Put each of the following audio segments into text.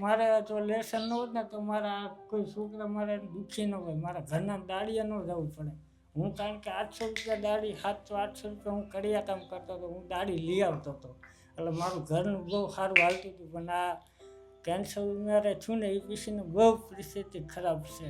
મારે જો લેસન ન હોત ને તો મારા કોઈ છોકરા મારે દુઃખી ન હોય. મારા ઘરના દાળીએ ન જવું પડે. હું કારણ કે આઠસો રૂપિયા દાડી સાતસો, આઠસો રૂપિયા હું કડિયા કામ કરતો હતો. હું દાડી લઈ આવતો હતો. એટલે મારું ઘરનું બહુ સારું હાલતું હતું. પણ આ કેન્સર મારે છું ને એ પછીનું બહુ પરિસ્થિતિ ખરાબ છે.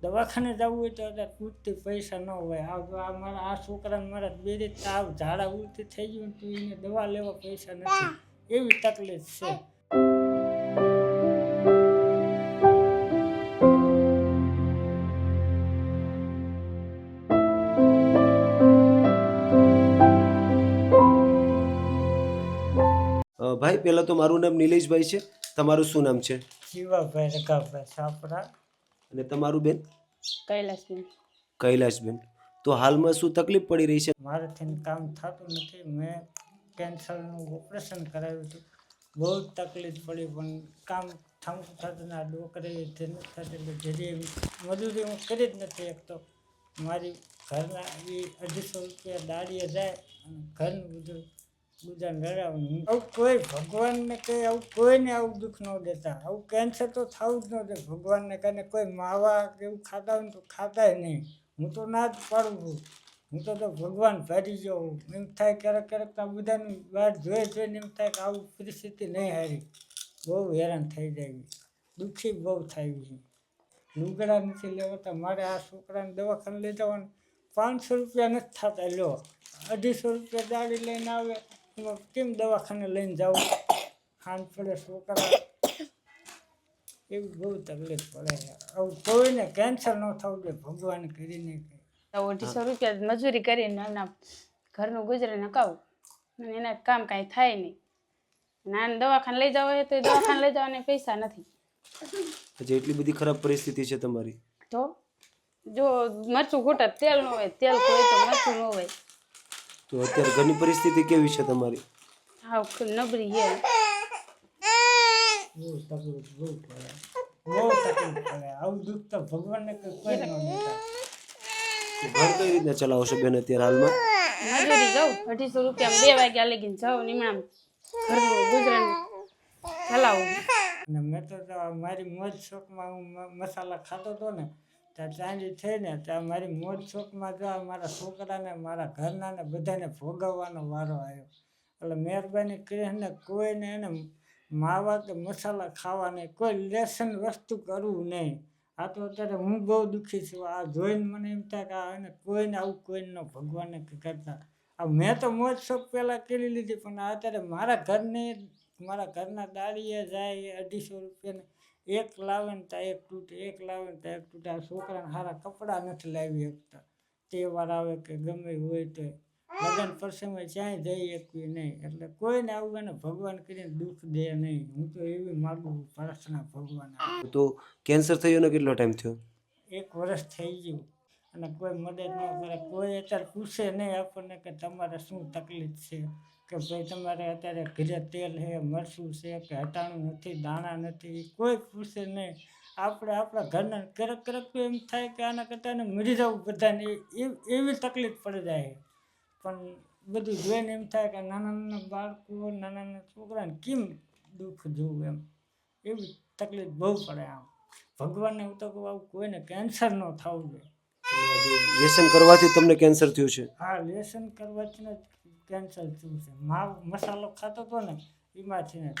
દવાખાને જવું હોય તો અત્યારે પૂરતી પૈસા ન હોય. આ મારા, આ છોકરાને મારા બે રીતે તાવ ઝાડા ઉલટી થઈ ગયું તો એને દવા લેવા પૈસા નથી. એવી તકલીફ છે. ભાઈ પહેલાં તો મારું નામ નિલેશભાઈ છે. તમારું શું નામ છે? શિવાભાઈ રકાભાઈ સાપરા અને તમારું બેન? કૈલાસબેન. કૈલાસબેન. તો હાલમાં શું તકલીફ પડી રહી છે? મારાથી કામ થતું નથી. મેં કેન્સરનું ઓપરેશન કરાવ્યું હતું. બહુ તકલીફ પડી પણ કામ થમતું થતું ના ડોકરે જે નથી થતું એટલે મજૂરી હું કરી જ નથી એક તો મારી ઘરના એ અઢીસો રૂપિયા દાડીએ જાય અને ઘરનું બધું ગુજાર લડાવવાનું આવું કોઈ ભગવાનને કંઈ આવું, કોઈને આવું દુઃખ ન દેતા. આવું કેન્સર તો થવું જ ન દે ભગવાનને કને કોઈ માવા કે એવું ખાતા હોય તો ખાતાય નહીં. હું તો ના જ પાડું. હું તો તો ભગવાન ભરી જાઉં. એમ થાય ક્યારેક ક્યારેક તો બધાની વાત જોઈ જોઈને એમ થાય કે આવું પરિસ્થિતિ નહીં હારી. બહુ હેરાન થઈ જાય દુઃખી બહુ થાય છે. લુગડા નથી લેવાતા. મારે આ છોકરાને દવાખાને લઈ જવાનું. પાંચસો રૂપિયા નથી થતા. લો અઢીસો રૂપિયા દાડી લઈને આવે. એમાં કેમ દવાખાને લઈને જાઉં ખાંડ પડે છોકરા. એવી બહુ તકલીફ પડે. આવું કોઈને કેન્સર ન થવું જોઈએ ભગવાન કરીને અઢીસો રૂપિયા મજૂરી કરીને એના ઘરનું ગુજરે નકાવું. અને એના કામ કાંઈ થાય નહીં. અને દવાખાને લઈ જવા હોય તો દવાખાને લઈ જવાના પૈસા નથી. હજી એટલી બધી ખરાબ પરિસ્થિતિ છે તમારી. તો? જો મરચું ઘૂંટે તેલ ન હોય તેલ હોય તો મરચું ન હોય. તો અત્યારે ઘરની પરિસ્થિતિ કેવી છે તમારી? હાવ નબળી છે. ઘર કઈ રીતના ચલાવો છો બેન અત્યારે હાલમાં? મજૂરી જાઉં. અઢીસો રૂપિયા બે વાગ્યા લગીને જાઉં નીમણામ ઘરનું ગુજરાન ચલાવું. ને મેં તો તો મારી મોજ શોખમાં હું મસાલા ખાતો હતો ને ત્યાં ચાંદી થઈ ને ત્યાં મારી મોજ શોખમાં જો, મારા છોકરાને, મારા ઘરનાને બધાને ભોગવવાનો વારો આવ્યો એટલે મહેરબાની કરીને કોઈને એને માવા કે મસાલા ખાવા નહીં કોઈ લેસન વસ્તુ કરવું નહીં. આ તો અત્યારે હું બહુ દુઃખી છું. આ જોઈને મને એમ થાય કે આ એને કોઈને, આવું કોઈને ભગવાનને કરતા. આ મેં તો મોજ શોખ પહેલાં કરી લીધી, પણ અત્યારે મારા ઘરને, મારા ઘરના દાળીએ જાય અઢીસો રૂપિયાને એક લાવે ને ત્યાં એક તૂટે એક લાવે ને ત્યાં એક તૂટે. આ છોકરાને સારા કપડાં નથી લાવી શકતા. તહેવાર આવે કે ગમે હોય તો લગ્ન પ્રસંગમાં ક્યાંય જઈ શકીએ નહીં. એટલે કોઈને આવું એને ભગવાન કરીને દુઃખ દે નહીં. હું તો એવી માગું પ્રાર્થના ભગવાન તો કેન્સર થયો ને કેટલો ટાઈમ થયો? એક વર્ષ થઈ ગયું. અને કોઈ મદદ ન કરે. કોઈ અત્યારે પૂછે નહીં આપણને કે તમારે શું તકલીફ છે? કે ભાઈ તમારે અત્યારે ઘરે તેલ છે મરચું છે કે હટાણું નથી દાણા નથી કોઈ પૂછે નહીં. આપણે આપણા ઘરના ક્યારેક ક્યારેક એમ થાય કે આના કરતાં મરી જવું બધાને એવી તકલીફ પડી જાય પણ બધું જોઈને એમ થાય કે નાના નાના બાળકો નાના નાના છોકરાને કેમ દુઃખ જોવું એમ? એવી તકલીફ બહુ પડે આમ. ભગવાનને હું તો કહું આવું કોઈને કેન્સર ન થવું જોઈએ. વ્યસન કરવાથી તમને કેન્સર થયું છે. હા લેસન કરવાથી ને કેન્સર થયું છે. માવ મસાલો ખાતો હતો ને, એમાંથી ને.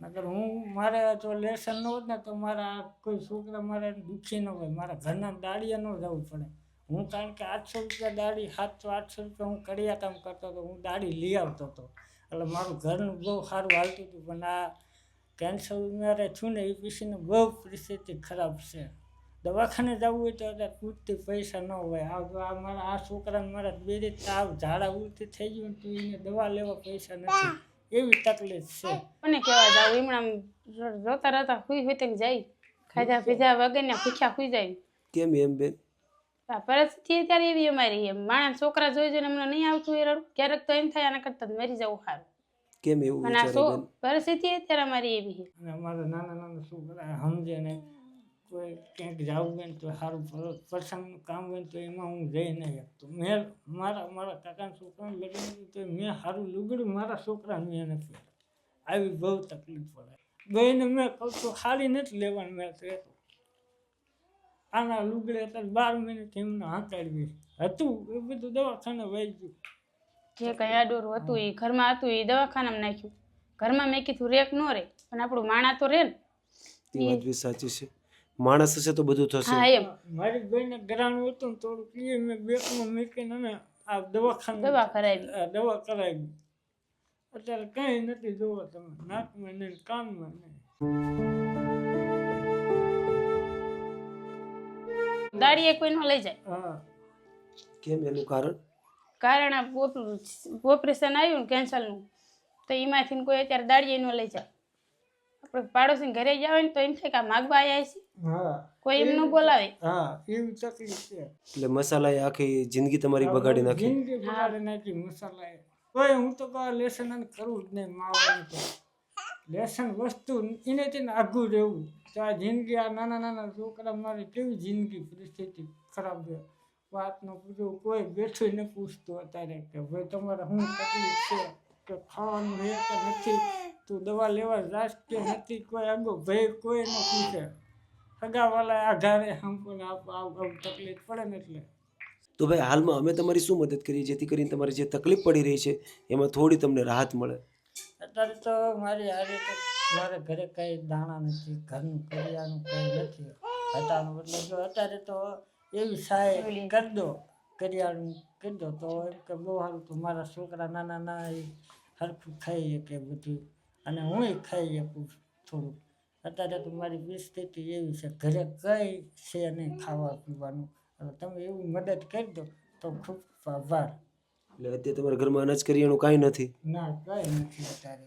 નકર હું, મારે જો લેસન ન હોત ને, તો મારા કોઈ છોકરા મારે દુઃખી ન હોય. મારા ઘરના દાળીએ ન જવું પડે. હું કારણ કે આઠસો રૂપિયા દાડી સાતસો, આઠસો રૂપિયા હું કડિયા કામ કરતો હતો. હું દાડી લઈ આવતો હતો. એટલે મારું ઘરનું બહુ સારું હાલતું હતું. પણ આ કેન્સર મારે છું ને, એ પછીનું બહુ પરિસ્થિતિ ખરાબ છે. દવાખાને જવું હોય તો અત્યારે પૂરતી પૈસા ન હોય. આ મારા આ છોકરાને મારા બે તાવ ઝાડા ઉલટી થઈ ગયું તો એને દવા લેવા પૈસા નથી. એવી તકલીફ છે. કોને કહેવા જાવ? હમણાં જોતા રહેતા હુઈ હોય તેને જાય. ખાધા પીધા વગરના ભૂખ્યા હુઈ જાય. કેમ એમ બેન? આ પરિસ્થિતિ અત્યારે એવી અમારી એમ માણસ છોકરા જોઈ જોઈને હમણાં નહીં આવતું એ રડું. ક્યારેક તો એમ થાય આના કરતા મરી જવું સારું. કેમ એવું પરિસ્થિતિ અત્યારે અમારી એવી છે. અમારા નાના નાના છોકરા સમજે ને કોઈ ક્યાંક જવું હોય ને તો સારું પર- પ્રસંગનું કામ હોય ને તો એમાં હું જઈ નહીં શકતો મેં મારા મારા કાકાના છોકરાને લગ્ન તો મેં સારું લુગડું મારા છોકરાને મેં નથી આવી બહુ તકલીફ પડે. બહેને મેં કહું તો ખાલી નથી લેવાનું મેં તો આના લુગડે અત્યારે બાર મિનિટ એમને હાંકાડવી. હતું એ બધું દવાખાને વહી ગયું. જે કંઈ આડોર હતું એ ઘરમાં હતું એ દવાખાનામાં નાખ્યું. ઘરમાં મેં કીધું રેક ન રે પણ આપણું માણા તો રે ને. એ વાત બી સાચી છે. માણસ હશે તો બધું થશે. હા એમ. મારી બેને ગરાણું હતું ને થોડુંક એ મેં બેગમાં મૂકીને અમે આ દવાખાને દવા કરાવી. આ દવા કરાવી. અત્યારે કંઈ નથી જોવો તમે નાકમાં નહીં કાનમાં નહીં. દાડીએ કોઈનો લઈ જાય. હા. કેમ એનું કારણ? કારણ આ ઓપરેશન આવ્યું ને કેન્સરનું તો એમાંથી કોઈ અત્યારે દાડીએ ન લઈ જાય. પાડોશી ઘરે ગયા ને તો એમ થાય કે આ માગવા આવ્યા છે. હા. કોઈ એમ ન બોલાવે. હા એવી તકલીફ છે. એટલે મસાલાએ આખી જિંદગી તમારી બગાડી નાખી. જિંદગી બગાડી નાખી મસાલા એ કોઈ હું તો કહું લેસન અને કરવું જ નહીં માવાનું તો. લેસન વસ્તુ એને તેને આઘું રહેવું. તો આ જિંદગી આ નાના નાના છોકરા મારી કેવી જિંદગી પરિસ્થિતિ ખરાબ છે. વાતનો પૂછવું કોઈ બેઠું ન પૂછતું અત્યારે કે ભાઈ તમારે શું તકલીફ છે? કે ખાવાનું છે કે નથી? તું દવા લેવા જાશ કે નથી કોઈ આગો ભાઈ કોઈ ન પૂછે સગાવાલા આધારે હમકોને આપ આવું આવું તકલીફ પડે ને એટલે. તો ભાઈ હાલમાં અમે તમારી શું મદદ કરીએ જેથી કરીને તમારી જે તકલીફ પડી રહી છે એમાં થોડી તમને રાહત મળે. અત્યારે તો મારી હારે તો મારે ઘરે કઈ દાણા નથી ઘરનું કરિયાનું કઈ નથી હટાનું એટલે જો અત્યારે તો એવી સહાય કરી દો કરિયાણું કરી દો તો એમ કે બહુ સારું તો મારા છોકરા નાના નાના એ હરખું ખાઈ શકે બધું. અને હું ખાઈ શકું થોડુંક. અત્યારે તો મારી પરિસ્થિતિ એવી છે ઘરે કઈ છે નહીં ખાવા પીવાનું. હવે તમે એવી મદદ કરી દો તો ખૂબ આભાર. એટલે અત્યારે તમારા ઘરમાં અનાજ કરિયાણું કાંઈ નથી? ના કાંઈ નથી અત્યારે.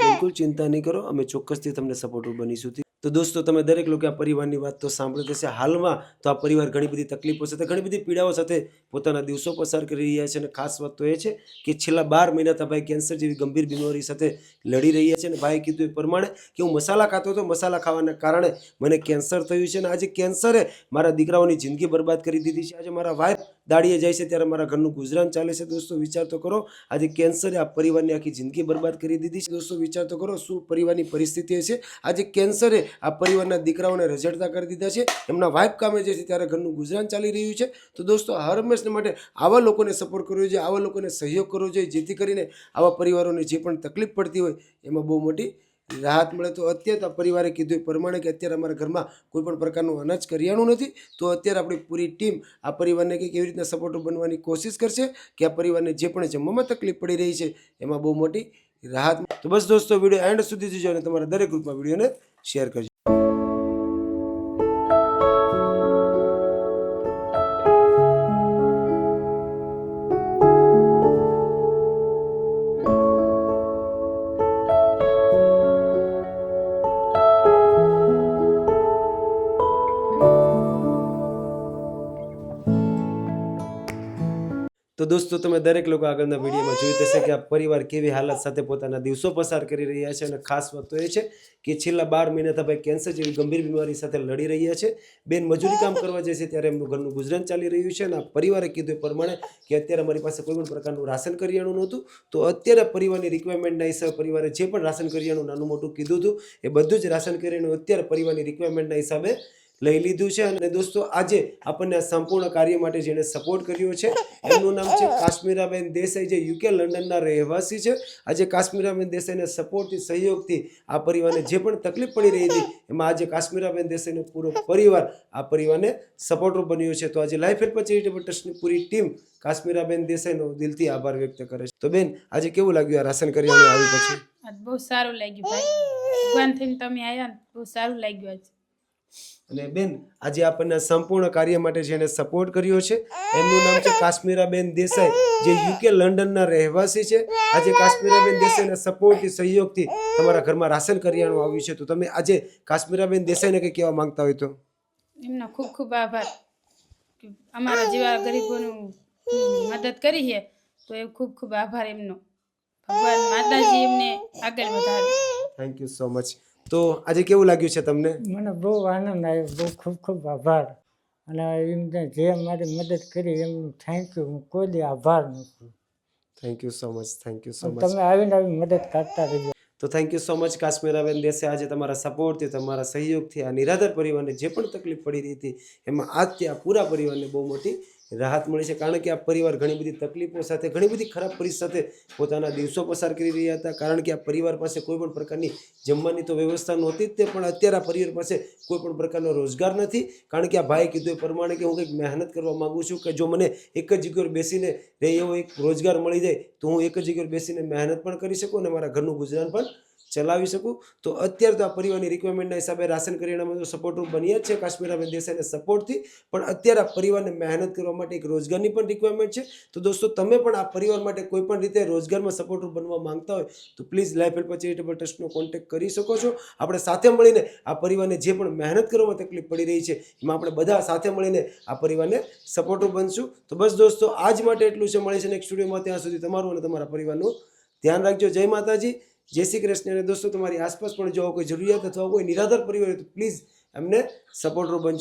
બિલકુલ ચિંતા નહીં કરો અમે ચોક્કસથી તમને સપોર્ટર બનીશું. તો દોસ્તો, તમે દરેક લોકો આ પરિવારની વાત તો સાંભળી હશે હાલમાં તો આ પરિવાર ઘણી બધી તકલીફો સાથે, ઘણી બધી પીડાઓ સાથે પોતાના દિવસો પસાર કરી રહ્યા છે અને ખાસ વાત તો એ છે કે છેલ્લા બાર મહિનાથી ભાઈ કેન્સર જેવી ગંભીર બીમારી સાથે લડી રહ્યા છે અને ભાઈ કીધું એ પ્રમાણે કે હું મસાલા ખાતો હતો. મસાલા ખાવાના કારણે મને કેન્સર થયું છે અને આજે કેન્સરે મારા દીકરાઓની જિંદગી બરબાદ કરી દીધી છે. આજે મારા વાઈફ દાડીએ જાય છે ત્યારે મારા ઘરનું ગુજરાન ચાલે છે. દોસ્તો, વિચાર તો કરો, આજે કેન્સરે આ પરિવારની આખી જિંદગી બરબાદ કરી દીધી છે. દોસ્તો, વિચાર તો કરો, શું પરિવારની પરિસ્થિતિ છે? આજે કેન્સરે આ પરિવારના દીકરાઓને રઝળતા કરી દીધા છે. એમના વાઈફ કામે જાય છે ત્યારે ઘરનું ગુજરાન ચાલી રહ્યું છે. તો દોસ્તો હર હંમેશને માટે આવા લોકોને સપોર્ટ કરવો જોઈએ, આવા લોકોને સહયોગ કરવો જોઈએ, જેથી કરીને આવા પરિવારોને જે પણ તકલીફ પડતી હોય, એમાં બહુ મોટી રાહત મળે તો અત્યારે પરિવારે કીધું એ પ્રમાણે કે અત્યારે અમારા ઘરમાં કોઈ પણ પ્રકારનું અનાજ કરિયાણું નથી, તો અત્યારે આપણી પૂરી ટીમ આ પરિવારને કંઈક એવી રીતના સપોર્ટ બનવાની કોશિશ કરશે કે આ પરિવારને જે પણ જમવામાં તકલીફ પડી રહી છે એમાં બહુ મોટી રાહત તો બસ દોસ્તો વીડિયો એન્ડ સુધી જોજો અને તમારા દરેક ગ્રુપમાં વિડીયોને શેર કરજો. તો દોસ્તો, તમે દરેક લોકો આગળના વિડીયોમાં જોઈ થશે કે આ પરિવાર કેવી હાલત સાથે પોતાના દિવસો પસાર કરી રહ્યા છે અને ખાસ વાત તો એ છે કે છેલ્લા બાર મહિનાથી ભાઈ કેન્સર જેવી ગંભીર બીમારી સાથે લડી રહ્યા છે. બેન મજૂરી કામ કરવા જાય છે ત્યારે એમનું ઘરનું ગુજરાન ચાલી રહ્યું છે અને આ પરિવારે કીધું પ્રમાણે કે અત્યારે અમારી પાસે કોઈ પણ પ્રકારનું રાશન કરિયાણું નહોતું. તો અત્યારે પરિવારની રિક્વાયરમેન્ટના હિસાબે પરિવારે જે પણ રાશન કરિયાણું નાનું મોટું કીધું હતું એ બધું જ રાશન કરિયાણું અત્યારે પરિવારની રિક્વાયરમેન્ટના હિસાબે લઈ લીધું છે. અને દોસ્તો, આજે આપણને આ સંપૂર્ણ કાર્ય માટે જેણે સપોર્ટ કર્યો છે, એમનું નામ છે કાશ્મીરાબેન દેસાઈ, જે યુકે લંડનના રહેવાસી છે. આજે કાશ્મીરાબેન દેસાઈને સપોર્ટથી સહયોગથી આ પરિવારને જે પણ તકલીફ પડી રહી હતી, એમાં આજે કાશ્મીરાબેન દેસાઈનો પૂરો પરિવાર આ પરિવારને સપોર્ટર બન્યો છે. તો આજે લાઈફ હેલ્પ ચેરિટેબલ ટ્રસ્ટની પૂરી ટીમ કાશ્મીરાબેન દેસાઈનો દિલથી આભાર વ્યક્ત કરે છે. તો બેન, આજે કેવું લાગ્યું આ રાશન કરિયાણું આવી પછી? બહુ સારું લાગ્યું ભાઈ. ભગવાન થઈને તમે આવ્યા ને, બહુ સારું લાગ્યું આજ. અને બેન આજે આપણને સંપૂર્ણ કાર્ય માટે જેને સપોર્ટ કર્યો છે એમનું નામ છે કાશ્મીરાબેન દેસાઈ જે યુકે લંડનના રહેવાસી છે. આજે કાશ્મીરાબેન દેસાઈના સપોર્ટથી સહયોગથી તમારા ઘરમાં રાશન કરિયાણું આવ્યું છે. તો તમે આજે કાશ્મીરાબેન દેસાઈને કંઈ કહેવા માંગતા હોય તો? એમનો ખૂબ ખૂબ આભાર. અમારા જેવા ગરીબોનું મદદ કરી છે તો એ ખૂબ ખૂબ આભાર એમનો. ભગવાન માતાજી એમને આગળ વધારે. થેન્ક યુ સો મચ તો આજે કેવું લાગ્યું છે તમને? મને બહુ આનંદ આવ્યો બહુ ખૂબ ખૂબ આભાર. અને એમને જે મારી મદદ કરી એમનું થેન્ક યુ હું કોઈ દી આભાર નથી. Thank you so much thank you so much તમે આવીને આવી મદદ કરતા રહેજો. તો થેન્ક યુ સો મચ કાશ્મીરાબેન દેસે આજે તમારા સપોર્ટથી તમારા સહયોગથી આ નિરાધાર પરિવારને જે પણ તકલીફ પડી રહી હતી એમાં આજથી આ પૂરા પરિવારને બહુ મોટી રાહત મળી છે. કારણ કે આ પરિવાર ઘણી બધી તકલીફો સાથે, ઘણી બધી ખરાબ પરિસ્થિતિ સાથે પોતાના દિવસો પસાર કરી રહ્યા હતા. કારણ કે આ પરિવાર પાસે કોઈ પણ પ્રકારની જમવાની તો વ્યવસ્થા નહોતી જ તે, પણ અત્યારે આ પરિવાર પાસે કોઈ પણ પ્રકારનો રોજગાર નથી. કારણ કે આ ભાઈ કીધું એ પ્રમાણે કે હું કંઈક મહેનત કરવા માગું છું કે જો મને એક જ જગ્યાએ બેસીને રહે એવો એક રોજગાર મળી જાય, તો હું એક જ જગ્યાએ બેસીને મહેનત પણ કરી શકું અને મારા ઘરનું ગુજરાન પણ ચલાવી શકું? તો અત્યારે તો આ પરિવારની રિક્વાયરમેન્ટના હિસાબે રાશન કરિયાણામાં તો સપોર્ટરૂપ બન્યા છે કાશ્મીરાબેન દેસાઈના સપોર્ટથી પણ અત્યારે આ પરિવારને મહેનત કરવા માટે એક રોજગારની પણ રિક્વાયરમેન્ટ છે. તો દોસ્તો, તમે પણ આ પરિવાર માટે કોઈ પણ રીતે રોજગારમાં સપોર્ટરૂપ બનવા માંગતા હોય, તો પ્લીઝ લાઈફ હેલ્પ ચેરિટેબલ ટ્રસ્ટનો કોન્ટેક્ટ કરી શકો છો. આપણે સાથે મળીને આ પરિવારને જે પણ મહેનત કરવામાં તકલીફ પડી રહી છે, એમાં આપણે બધા સાથે મળીને આ પરિવારને સપોર્ટરૂપ બનશું. તો બસ દોસ્તો, આજ માટે એટલું છે. મળે છે નેક્સ્ટ સ્ટુડિયોમાં ત્યાં સુધી તમારું અને તમારા પરિવારનું ધ્યાન રાખજો. જય માતાજી. જય શ્રી કૃષ્ણ. અને દોસ્તો, તમારી આસપાસ પણ જો કોઈ જરૂરિયાત અથવા કોઈ નિરાધાર પરિવાર હોય તો પ્લીઝ એમને સપોર્ટર બનજો.